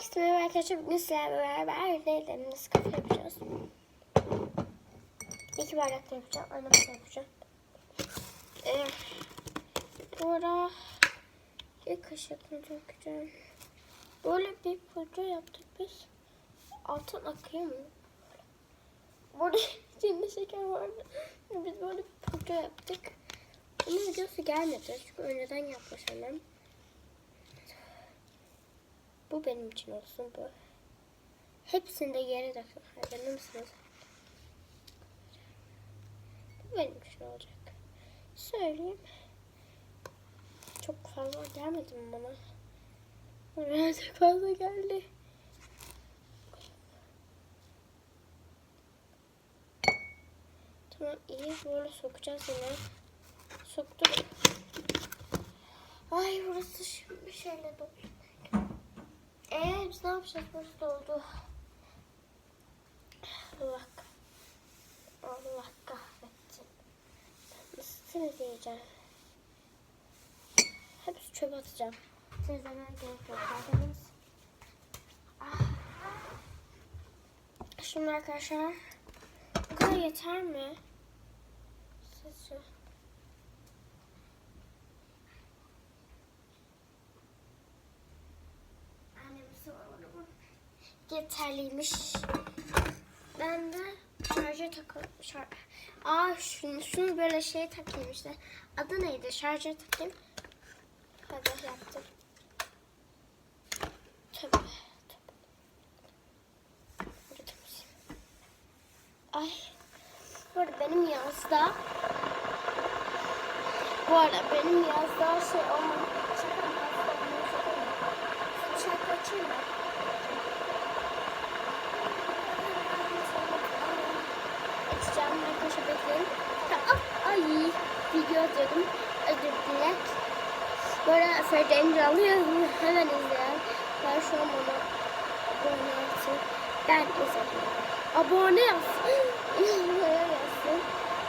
Herkese merhaba arkadaşlar. Bugün sizlerle beraber Leyla kafe yapacağız. İki bardak da yapacağım. Annem de yapacağım. Ee, bu ara bir kaşık dökeceğim. Böyle bir pudra yaptık biz. Altın akıyor mu? Burada içinde şeker vardı. Biz böyle bir pudra yaptık. Bunun videosu gelmedi. Çünkü önceden yapmış annem. Bu benim için olsun bu. Hepsini de yere dökün. Hazırlı mısınız? Bu benim için olacak. Söyleyeyim. Çok fazla gelmedi mi bana? Buraya fazla geldi. Tamam iyi böyle sokacağız yine. Soktuk. Ay burası şimdi şöyle dolu. Biz ne yapacağız? Burası doldu. Allah Allah kahretsin. Nasıl temizleyeceğim? Hepsi çöpe atacağım. Temizlemeye gerek yok. Zaten ah. Şimdi arkadaşlar bu kadar yeter mi? Sizce? Yeterliymiş. Ben de şarja takıyorum. Şar Aa şunu, şunu böyle şey takayım işte. Adı neydi? Şarja takayım. Hadi yaptım. Tabii. Burada. Ay. Bu arada benim yazda bu arada benim yazda şey olmam. Şaka mı? Şaka mı? Mı? Tamam. Ay video atıyordum. Özür dilerim. Bu arada Ferden'i alıyoruz mu? Hemen izleyen. Ben şu abone olsun. Ben izledim. Abone olsun. Abone olsun.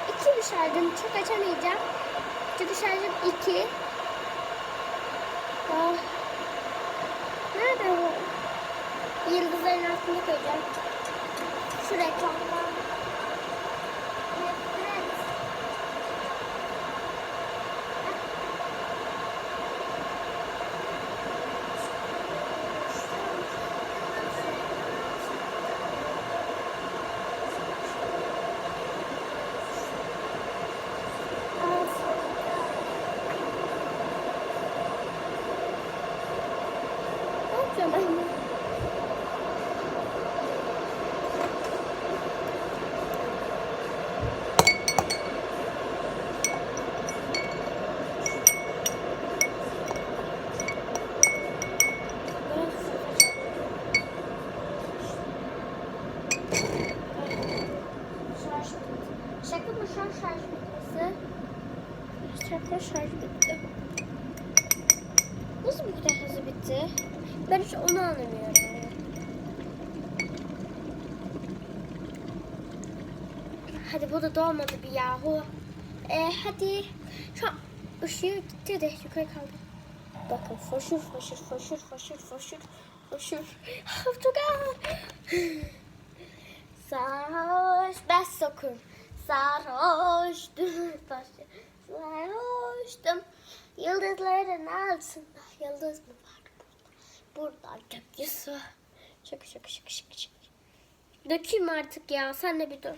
İki bir şarjım. Çok açamayacağım. Çünkü şarjım iki. Ah. Nerede o? Yıldızların altında koyacağım. Şu reklamdan. Ne yapacağım ben? Şaka mı şu an şarj bitti. Nasıl bu kadar hızlı bitti? Ben hiç onu anlamıyorum. Hadi bu da dolmadı bir yahu. Ee, hadi. Şu an ışığı gitti de yukarı kaldı. Bakın foşur foşur foşur foşur foşur foşur. Portakal. Sarhoş. Ben sokum. Sarhoştum. Sarhoştum. Yıldızların altında. Yıldız mı var burada? Burada gökyüzü. Şaka şaka şaka şaka şaka. Dökeyim artık ya. Sen de bir dur.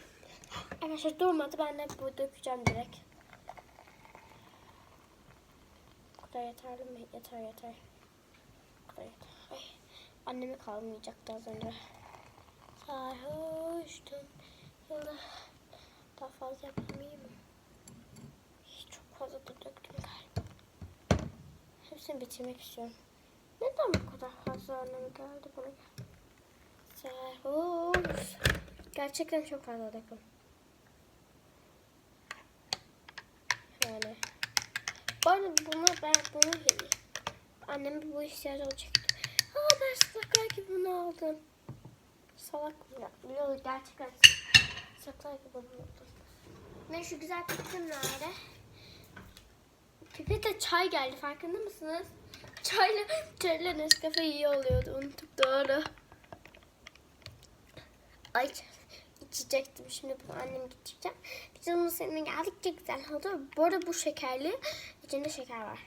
Arkadaşlar durmadı. Ben de bu dökeceğim direkt. Bu kadar yeterli mi? Yeter yeter. Bu kadar yeter. Ay, annemi kalmayacaktı az önce. Sarhoştum. Yıldız. Daha fazla yapamayayım mı? Çok fazla da döktüm galiba. Hepsini bitirmek istiyorum. Neden bu kadar fazla anlamı geldi bana? Sarhoş. Gerçekten çok fazla döktüm. Yani. Bu arada bunu ben bunu annem bu ihtiyacı olacaktı. Aa ben salaklar gibi bunu aldım. Salak mı ya? Yok gerçekten salaklar gibi bunu aldım. Ne şu güzel pipetim nerede? Pipete çay geldi farkında mısınız? Çayla, çayla Nescafe iyi oluyordu. Unuttuk doğru. Ay içecektim. Şimdi bunu annem gideceğim. Biz onun seninle geldik. Çok güzel oldu. Bu arada bu şekerli. İçinde şeker var.